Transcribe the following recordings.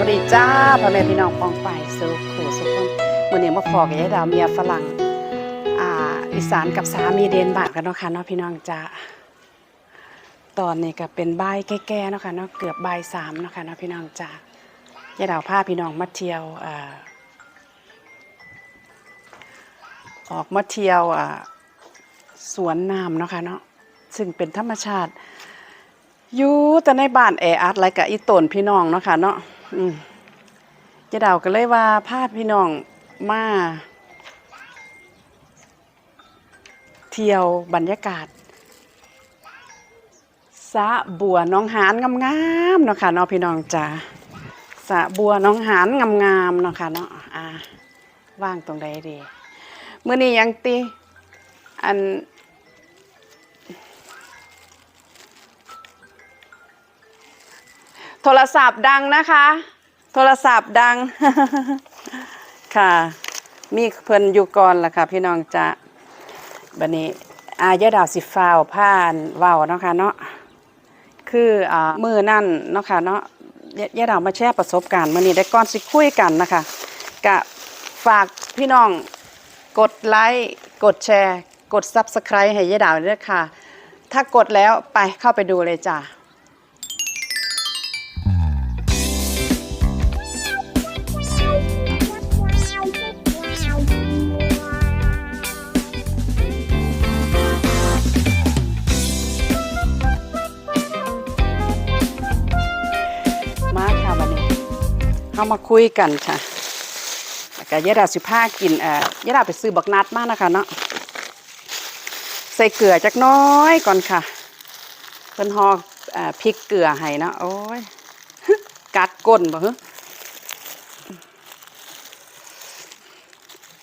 สวัสดีจ้าพ่อแม่พี่น้องปองไปสุขูสุขคนมื่อนี้มาฟอกยายดาวเมียฝรั่งอ่าอีสานกับสามีเดนบาร์กกันเนาะค่ะเนาะพี่น้องจ้าตอนนี้ก็เป็นบ่ายแก่ๆเนาะค่ะเนาะเกือบบ่ายสามเนาะค่ะเนาะพี่น้องจ้ายายดาวพาพี่น้องมาเที่ยวอ่าออกมาเที่ยวอ่าสวนน้ำเนาะค่ะเนาะซึ่งเป็นธรรมชาติอยู่แต่ในบ้านแออัดไรกับอีตนพี่น้องเนาะค่ะเนาะ อืมเดาวก็เลยว่าพาพี่น้องมา เที่ยวบรรยากาศสะบัวน้องหานงามๆเนาะค่ะเนาะพี่น้องจ๋าสะบัวน้องหานงามๆเนาะค่ะเนาะอ่าว่างตรงใดดีเมื่อนี้ยังติอัน ทรศัพท์ดังนะคะ โทรศัพท์ดัง ค่ะ มีเพิ่นอยู่ก่อนล่ะค่ะ พี่น้องจะบัดนี้อายดาวสิฟ้าวผ่านว้าเนาะค่ะเนาะคืออ่ามือนั่นเนาะค่ะเนาะยะยะดาวมาแชร์ประสบการณ์มื้อนี้ได้ก่อนสิคุยกันนะคะกะฝากพี่น้องกดไลค์กดแชร์ กด Subscribe ให้ยะดาวด้วยค่ะ ถ้ากดแล้วไปเข้าไปดูเลยจ้ะ เข้ามาคุยกันค่ะแล้วก็ยะดาสิผ้ากินเอ่อยะดาไปซื้อบักนัดมากนะคะเนาะใส่เกลือจักน้อยก่อนค่ะเพิ่นหอเอ่อพริกเกลือให้นะโอ้ยกัดก้นบ่ฮึ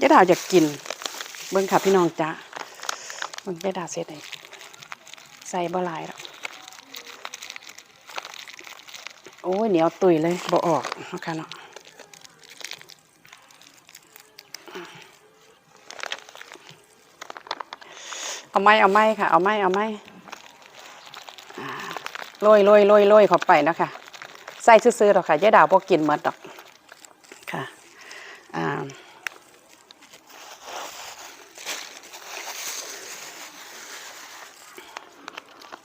ยะดาอยากกิน เบิ่งค่ะพี่น้องจ้าเบิ่งยะดาเสร็จให้ใส่บ่หลายหรอก โอ้ยเหนียวตุยเลยบ่ออกนะคะเนาะเอาไม้เอาไม้ค่ะ เอาไม้เอาไม้อ่าโรยโรยโรยโรยเข้าไปนะคะใส่ซื่อๆหรอกค่ะยายดาวพวกกินหมดดอกค่ะอ่า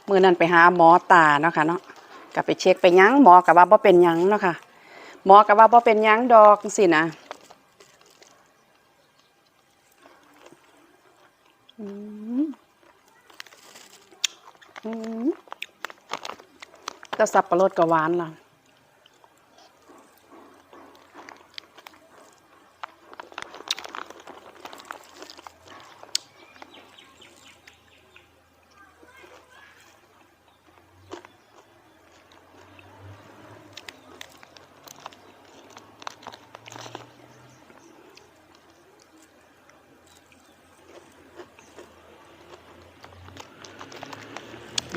มือนั้นไปหาหมอตาเนาะค่ะเนาะ ก็ไปเช็คไปยังหมอกับว่าบ่เป็นยังเนาะค่ะหมอกับว่าบ่เป็นยังดอกสินะอืมอืมแต่สับปะรดก็หวานล่ะ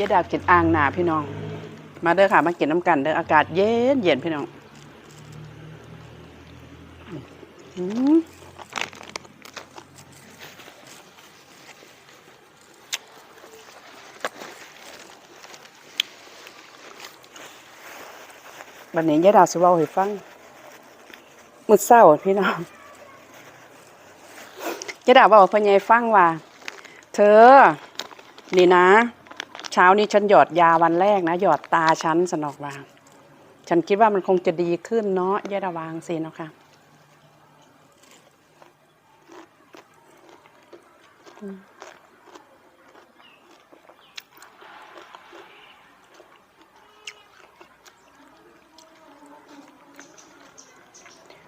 ยดาวกินอ่างหนาพี่น้อง มาเด้อค่ะ มากินน้ำกันเด้ออากาศเย็นเย็นพี่น้องอืมวันนี้ยายดาวสิเว้าให้ฟังมื้อเช้าพี่น้องยายดาวเว้าให้พ่อใหญ่ฟังว่า เธอ นี่นะ เช้านี้ฉันหยอดยาวันแรกนะ หยอดตาฉันสนอกวาง ฉันคิดว่ามันคงจะดีขึ้นเนาะยายดาวางสิเนาะค่ะอืม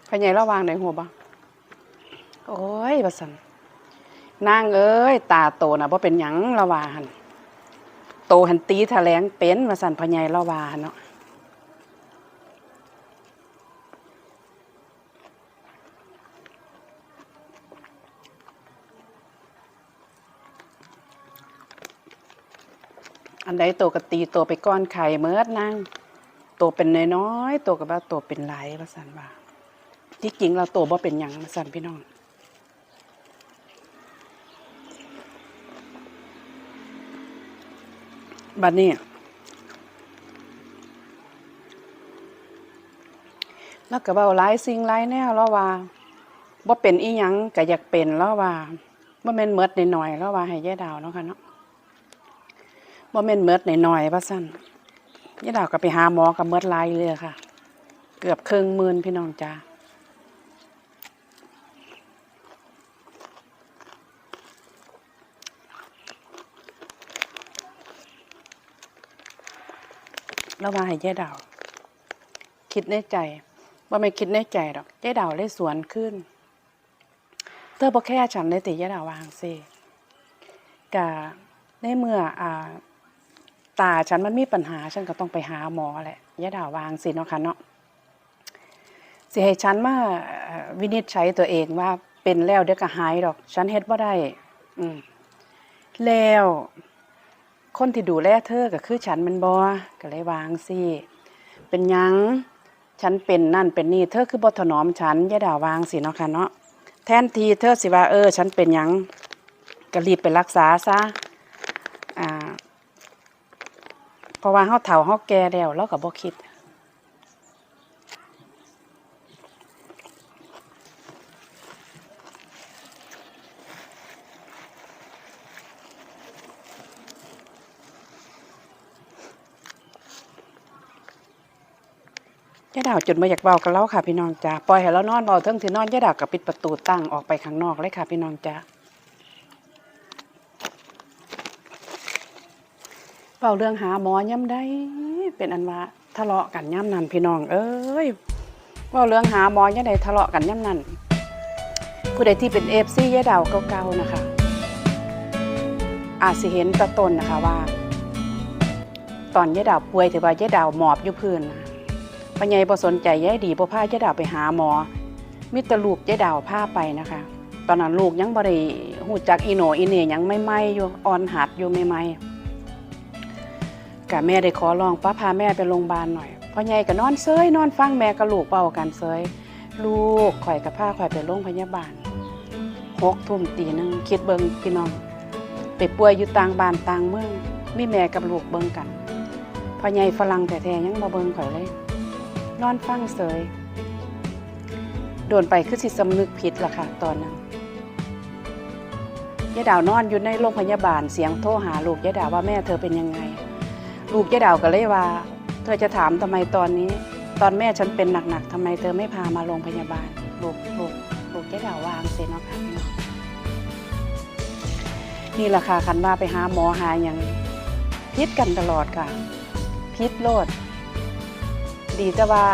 พญายระวางในหัวบ่โอ้ยบัสันนางเอ้ย ตาโตนะบ่เป็นหยังละวาหัน โตหันตีแถลงเป็นว่าสั่นพญายละวาเนาะอันใดโตก็ตีโตไปก้อนไข่เมิดนางโตเป็นน้อยๆโตก็บ่าโตเป็นหลายว่าสันว่าที่จริงเราโตบ่เป็นหยังว่าสันพี่น้อง บัดนี้แล้วก็เว้าหลายสิ่งหลายแนวแล้วว่าบ่เป็นอีหยังก็อยากเป็นแล้วว่าบ่แม่นเมิดน้อยแล้วว่าให้ยายดาวเนาะค่ะเนาะบ่แม่นเมิดน้อยๆว่าซั่นยายดาวก็ไปหาหมอก็เมิดหลายเลยค่ะ เกือบครึ่งหมื่นพี่น้องจ้า แล้วว่าให้ยายดาว คิดในใจว่าไม่คิดในใจดอกยายดาวเลยสวนขึ้นเธอบ่แค่ฉันเลติยายดาววางซิกะในเมื่ออ่าตาฉันมันมีปัญหาฉันก็ต้องไปหาหมอแหละยายดาววางสิเนาะค่ะเนาะสิให้ฉันมาวินิจฉัยตัวเองว่าเป็นแล้วเดี๋ยวก็หายดอก ฉันเฮ็ดบ่ได้ อืมแล้ว คนที่ดูแลเธอก็คือฉันมันบอก็เลยวางสิเป็นยังฉันเป็นนั่นเป็นนี่เธอคือบทถนอมฉันอย่าด่าวางสิเนาะค่ะเนาะแทนทีเธอสิว่าเออ ฉันเป็นยังก็รีบไปรักษาซะอ่าเพราะว่าเขาเฒ่าเขาแก่แล้วเราก็บ่คิด ยายดาวจนมาอยากเบากับเราค่ะพี่น้องจ้าปล่อยให้เรานอนเบาเทิงที่นอนยายดาวกับปิดประตูตั้งออกไปข้างนอกเลยค่ะพี่น้องจ้าเบาเรื่องหาหมอย่ำได้ เป็นอันว่าทะเลาะกันย่ำนันพี่น้อง เอ้ยเบาเรื่องหาหมอย่ำใดทะเลาะกันย่ำนันผู้ใดที่เป็นเอฟซียายดาวเก่าๆนะคะ อาจสิเห็นตะตนนะคะว่า ตอนยายดาวป่วยถือว่ายายดาวหมอบอยู่พื้นนะ พ่อใหญ่บ่สนใจยายดีบ่พายายดาวไปหาหมอมีแต่ลูกยายดาวพาไปนะคะ ตอนนั้นลูกยังบ่ได้ฮู้จักอีโนอีเหนยังใหม่อยู่อ่อนหัดอยู่ใหม่ก็แม่ได้ขอร้องป้าพาแม่ไปโรงพยาบาลหน่อยพ่อใหญ่ก็นอนเซยนอนฟังแม่กับลูกเป่ากันเซยลูกข่อยกับพาข่อยไปโรงพยาบาลหกทุ่มตีหนึ่งคิดเบิงพี่น้องไปป่วยอยู่ต่างบ้านต่างเมืองมีแม่กับลูกเบิงกันพ่อใหญ่ฝรั่งแท้ยังบ่เบิงข่อยเลย นอนฟังเสย โดนไปคือสิสำนึกผิดล่ะค่ะ ตอนนั้นยายดาวนอนอยู่ในโรงพยาบาลเสียงโทรหาลูกยายดาวว่าแม่เธอเป็นยังไง ลูกยายดาวก็เลยว่า เธอจะถามทำไมตอนนี้ ตอนแม่ฉันเป็นหนักๆทำไมเธอไม่พามาโรงพยาบาลลูกลูกลูกยายดาววางเสร็จเนาะค่ะพี่น้องนี่แหละค่ะคันว่าไปหาหมอหาอย่างพิษกันตลอดค่ะพิษโลด ดีแต่ว่า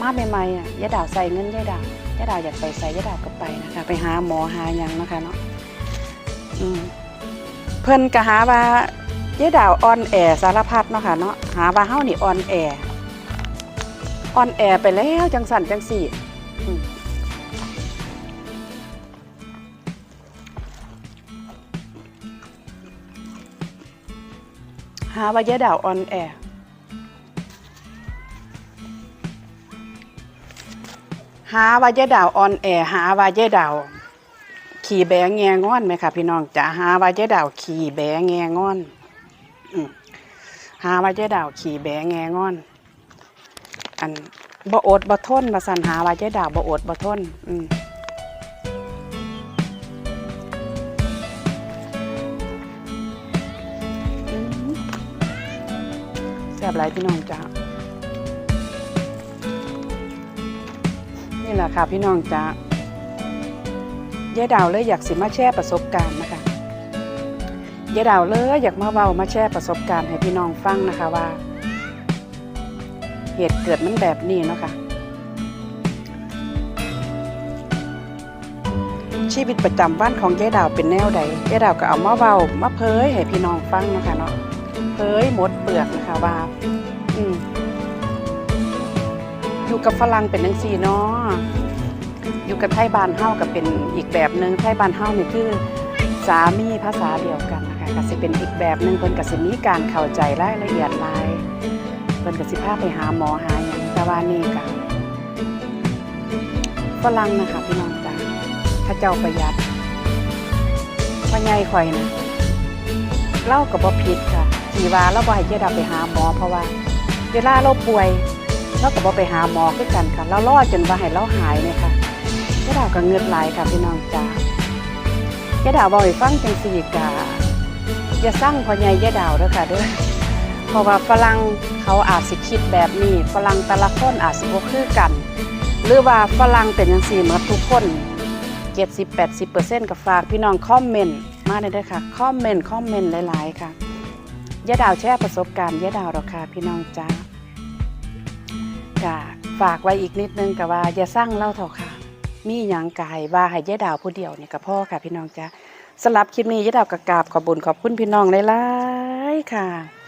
มาใหม่ๆอะยายดาวใส่เงินยายดาวยายดาวอยากไปใส่ยายดาวก็ไปนะคะ ไปหาหมอหายังนะคะเนาะเพิ่นก็หาว่ายายดาวอ่อนแอสารพัดเนาะค่ะเนาะหาว่าเฮานี่อ่อนแออ่อนแอไปแล้วจังสั่นจังสี่หาว่ายายดาวอ่อนแอ หาว่าเจ๊ดาวออนแอหาว่าเจ๊ดาวขี่แบงแงงอนไหมคะพี่น้องจ๋าหาว่าเจ๊ดาวขี่แบงแงงอนหาว่าเจ๊ดาวขี่แบงแงงอน อันบ่อดบ่ทนมาสันหาว่าเจ๊ดาวบ่อดบ่ทน อืมแซ่บหลพี่น้องจ๋า นี่แหละค่ะพี่น้องจ้ายายดาวเลยอยากสิมาแชร์ประสบการณ์นะคะยายดาวเลยอยากมาเว้ามาแชร์ประสบการณ์ให้พี่น้องฟังนะคะว่า เหตุเกิดมันแบบนี้เนาะค่ะชีวิตประจำวันของยายดาวเป็นแนวใดยายดาวก็เอามาเว้ามาเผยให้พี่น้องฟังนะคะเนาะเผยหมดเปลือกนะคะว่า อืม อยู่กับฝรั่งเป็นจังซี่เนาะอยู่กับไทยบ้านเฮาก็เป็นอีกแบบหนึงไทยบ้านเฮานี่คือสามีภาษาเดียวกันนะคะก็สิเป็นอีกแบบหนึงเพิ่นก็สิมีการเข้าใจรายละเอียดหลายเพิ่นก็สิพาไปหาหมอหาหยังแต่ว่านี่ก็ฝรั่งนะคะพี่น้องจ้าถ้าเจ้าประหยัดพ่อใหญ่ข่อยนะเล่าก็บ่ผิดค่ะที่ว่าเราบ่ให้เจ๊ดาไปหาหมอเพราะว่า เวลาเราป่วย เราก็บ่ไปหาหมอคือกันค่ะเรารอจนว่าให้เราหายเนี่ยค่ะยาดาวก็เงือดไหลค่ะพี่น้องจ้ายาดาวบอกให้ฟังจังซี่กะอย่าสร้างพอใหญ่ยาดาวเด้อค่ะเด้อเพราะว่าฝรั่งเขาอาจสิคิดแบบนี้ฝรั่งแต่ละคนอาจสิบ่คือกัน หรือว่าฝรั่งเป็นจังซี่หมดทุกคน70-80%ก็ฝากพี่น้องคอมเมนต์มาได้เด้อค่ะคอมเมนต์คอมเมนต์หลายๆค่ะยาดาวแชร์ประสบการณ์ยาดาวหรอกค่ะพี่น้องจ้า ก็ฝากไว้อีกนิดนึงกับว่าอย่าสร้างเล่าเถอะค่ะ มีอยังกายว่าให้ยายดาวผู้เดียวเนี่ยกับพ่อค่ะพี่น้องจ้าสำหรับคลิปนี้ยายดาวกับกาบขอบบุญขอบคุณพี่น้องหลายๆค่ะ